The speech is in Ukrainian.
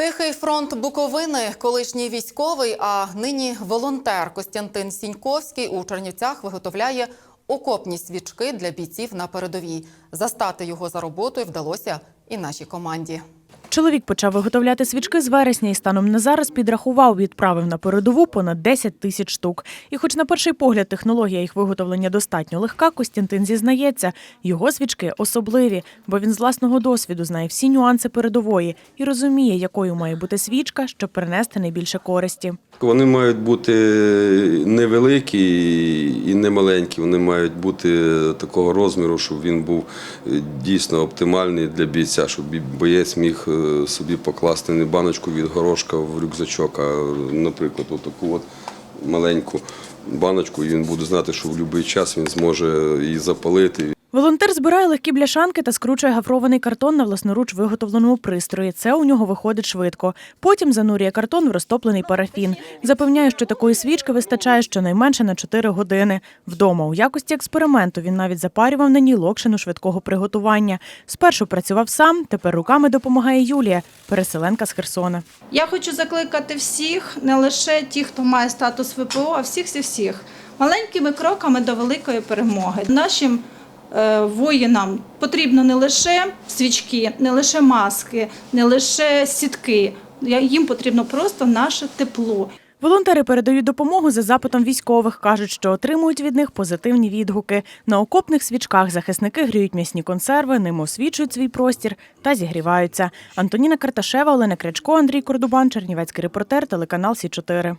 Тихий фронт Буковини, колишній військовий, а нині волонтер Костянтин Сіньковський у Чернівцях виготовляє окопні свічки для бійців на передовій. Застати його за роботою вдалося і нашій команді. Чоловік почав виготовляти свічки з вересня і станом на зараз підрахував, відправив на передову понад 10 тисяч штук. І хоч на перший погляд технологія їх виготовлення достатньо легка, Костянтин зізнається, його свічки особливі, бо він з власного досвіду знає всі нюанси передової і розуміє, якою має бути свічка, щоб принести найбільше користі. Вони мають бути невеликі і не маленькі. Вони мають бути такого розміру, щоб він був е, дійсно оптимальний для бійця, щоб боєць міг е, собі покласти не баночку від горошка в рюкзачок, а, наприклад, отаку от маленьку баночку, і він буде знати, що в будь-який час він зможе її запалити. Волонтер збирає легкі бляшанки та скручує гафрований картон на власноруч виготовленому пристрої. Це у нього виходить швидко. Потім занурює картон в розтоплений парафін. Запевняє, що такої свічки вистачає щонайменше на 4 години. Вдома у якості експерименту він навіть запарював на ній локшину швидкого приготування. Спершу працював сам, тепер руками допомагає Юлія, переселенка з Херсона. Я хочу закликати всіх, не лише ті, хто має статус ВПО, а всіх всіх маленькими кроками до великої перемоги. Нашим воїнам потрібно не лише свічки, не лише маски, не лише сітки. Їм потрібно просто наше тепло. Волонтери передають допомогу за запитом військових. кажуть, що отримують від них позитивні відгуки. На окопних свічках захисники гріють м'ясні консерви, ним освічують свій простір та зігріваються. Антоніна Карташева, Олена Крячко, Андрій Кордубан, Чернівецький репортер, телеканал Сі 4